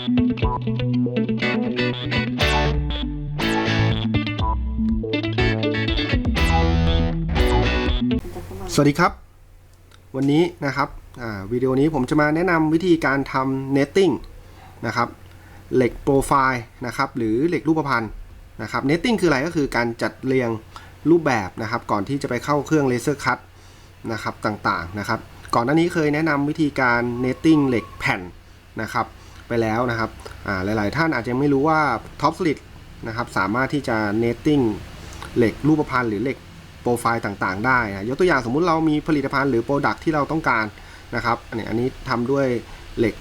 สวัสดีครับ วันนี้นะครับวิดีโอนี้ผมจะมาแนะนำวิธีการทำ netting นะครับเหล็กโปรไฟล์นะครับหรือเหล็กรูปพรรณนะครับ netting คืออะไรก็คือการจัดเรียงรูปแบบนะครับก่อนที่จะไปเข้าเครื่องเลเซอร์คัตนะครับต่างๆนะครับก่อนหน้านี้เคยแนะนำวิธีการ netting เหล็กแผ่นนะครับ ไปแล้วนะครับหลาย ๆ ท่านอาจจะไม่รู้ว่า Top Solid นะครับสามารถที่จะ netting เหล็กรูปพรรณหรือเหล็กโปรไฟล์ต่าง ๆ ได้นะยกตัวอย่างสมมุติเรามีผลิตภัณฑ์หรือโปรดักที่เราต้องการนะครับอันนี้อันนี้ทำด้วยเหล็ก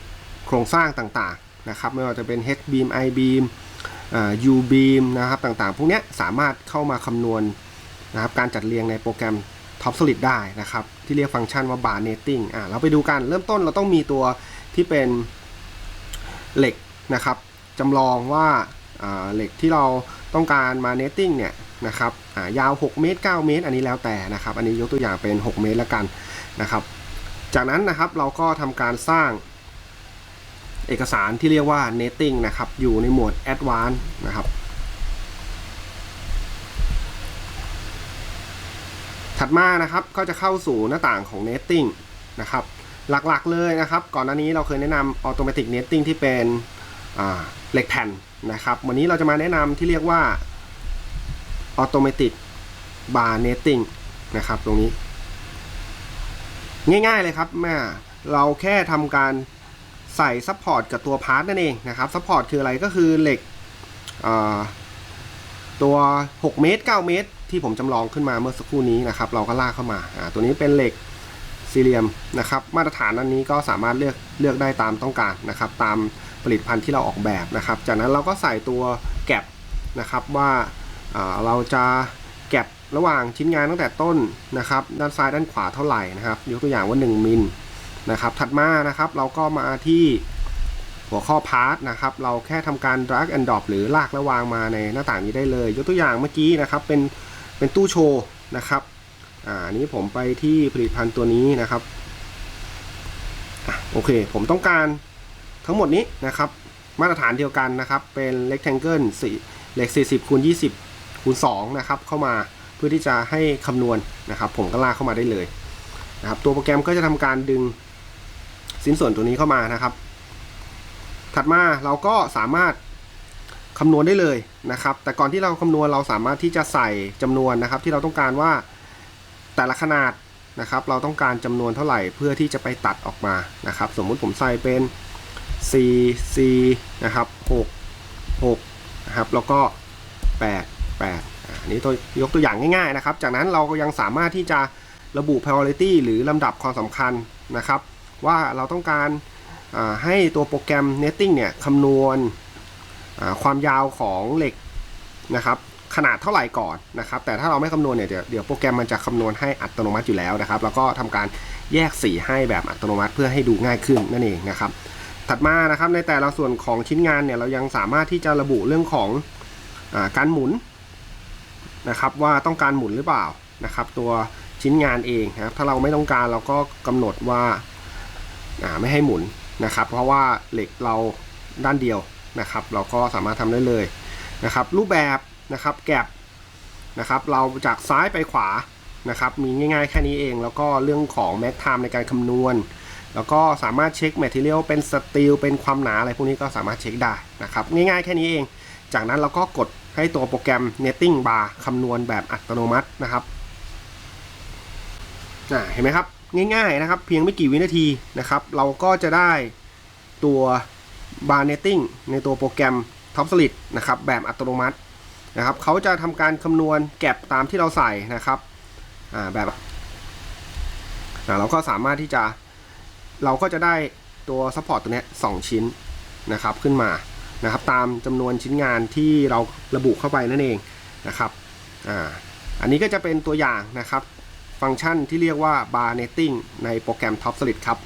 โครงสร้างต่าง ๆ นะครับ ไม่ว่าจะเป็น H beam I beam U beam นะครับต่างๆ พวกนี้สามารถเข้ามาคำนวณนะครับการจัดเรียงในโปรแกรม Top Solid ได้นะครับ ที่เรียกฟังก์ชันว่า bar netting อ่าเราไปดูกันเริ่มต้นเราต้องมีตัวที่เป็น เหล็กนะครับจำลองว่าเหล็กที่เราต้องการมา netting เนี่ยนะครับยาว 6 เมตร 9 เมตร อันนี้แล้วแต่นะครับ อันนี้ยกตัวอย่างเป็น 6 เมตรแล้วกันนะครับ จากนั้นนะครับเราก็ทำการสร้างเอกสารที่เรียกว่า netting นะครับ อยู่ในหมวด advanced นะครับ ถัดมานะครับก็จะเข้าสู่หน้าต่างของ netting นะครับ หลักๆเลยนะครับ ก่อนหน้านี้เราเคยแนะนำ automatic netting ที่เป็นเหล็กแผ่นนะครับ วันนี้เราจะมาแนะนำที่เรียกว่า automatic bar netting นะครับ ตรงนี้ ง่ายๆเลยครับแม่เราแค่ทำการใส่ซัพพอร์ตกับตัวพาร์ทนั่นเองนะครับซัพพอร์ตคืออะไรก็คือเหล็กตัว 6 เมตร 9 เมตร ที่ผมจำลองขึ้นมาเมื่อสักครู่นี้นะครับ เราก็ลากเข้ามา ตัวนี้เป็นเหล็ก ซีเรียมนะครับ มาตรฐานอันนี้ก็สามารถเลือกเลือกได้ตามต้องการนะครับ ตามผลิตภัณฑ์ที่เราออกแบบนะครับ จากนั้นเราก็ใส่ตัวแก็บนะครับว่าอ่าเราจะแก็บระหว่างชิ้นงานตั้งแต่ต้นนะครับ ด้านซ้ายด้านขวาเท่าไหร่นะครับยกตัวอย่างว่า 1 มิลนะครับ ถัดมานะครับเราก็มาที่หัวข้อพาร์ทนะครับ เราแค่ทำการ drag and drop หรือลากและวางมาในหน้าต่างนี้ได้เลย ยกตัวอย่างเมื่อกี้นะครับเป็นเป็นตู้โชว์นะครับ อ่านี้ผมไปที่ผลิตภัณฑ์ตัวนี้นะครับอะโอเค ผมต้องการทั้งหมดนี้นะครับ มาตรฐานเดียวกันนะครับ เป็น rectangle สี่เหล็ก 40คูณ20คูณ2นะครับ เข้ามาเพื่อที่จะให้คำนวณนะครับ ผมก็ลากเข้ามาได้เลยนะครับ ตัวโปรแกรมก็จะทำการดึงสิ้นส่วนตัวนี้เข้ามานะครับ ถัดมาเราก็สามารถคำนวณได้เลยนะครับ แต่ก่อนที่เราคำนวณเราสามารถที่จะใส่จำนวนนะครับ ที่เราต้องการว่า แต่ละขนาดนะครับ เราต้องการจำนวนเท่าไหร่เพื่อที่จะไปตัดออกมานะครับ สมมุติผมใส่เป็น C C นะครับ6 6นะครับแล้วก็ 8 8อันนี้ตัวยกตัวอย่างง่ายๆนะครับ จากนั้นเราก็ยังสามารถที่จะระบุ priority หรือลำดับความสำคัญนะครับ ว่าเราต้องการให้ตัวโปรแกรม netting เนี่ยคำนวณความยาวของเหล็กนะครับ นาดเท่าไหร่ก่อนนะครับแต่ถ้าเราไม่คำนวณเนี่ยเดี๋ยวเดี๋ยวโปรแกรมมันจะคำนวณให้อัตโนมัติอยู่แล้วนะครับ แล้วก็ทำการแยกสีให้แบบอัตโนมัติเพื่อให้ดูง่ายขึ้นนั่นเองนะครับถัดมานะครับในแต่ละส่วนของชิ้นงานเนี่ยเรายังสามารถที่จะระบุเรื่องของอการหมุนนะครับว่าต้องการหมุนหรือเปล่านะครับ ตัวชิ้นงานเองนะครับถ้าเราไม่ต้องการเราก็กำหนดว่าอ่าไม่ให้หมุนนะครับ เพราะว่าเหล็กเราด้านเดียวนะครับ เราก็สามารถทำได้เลยนะครับ รูปแบบ นะครับ แกบนะครับ เราจากซ้ายไปขวานะครับ มีง่ายๆแค่นี้เอง แล้วก็เรื่องของแม็กไทม์ในการคำนวณ แล้วก็สามารถเช็คแมทเทียลเป็นสตีลเป็นความหนาอะไรพวกนี้ก็สามารถเช็คได้นะครับ ง่ายๆแค่นี้เอง จากนั้นเราก็กดให้ตัวโปรแกรม netting bar คำนวณแบบอัตโนมัตินะครับอ่าเห็นไหมครับ ง่ายๆนะครับ เพียงไม่กี่วินาทีนะครับ เราก็จะได้ตัว bar netting ในตัวโปรแกรม Top Solid นะครับแบบอัตโนมัติ นะครับเขาจะทำการคำนวณแก็บตามที่เราใส่นะครับอ่าแบบอ่าเราก็สามารถที่จะเราก็จะได้ตัวซัพพอร์ตตัวนี้สองชิ้นนะครับขึ้นมานะครับตามจำนวนชิ้นงานที่เราระบุเข้าไปนั่นเองนะครับอ่าอันนี้ก็จะเป็นตัวอย่างนะครับ ฟังก์ชันที่เรียกว่า bar netting ในโปรแกรม Top Solid ครับ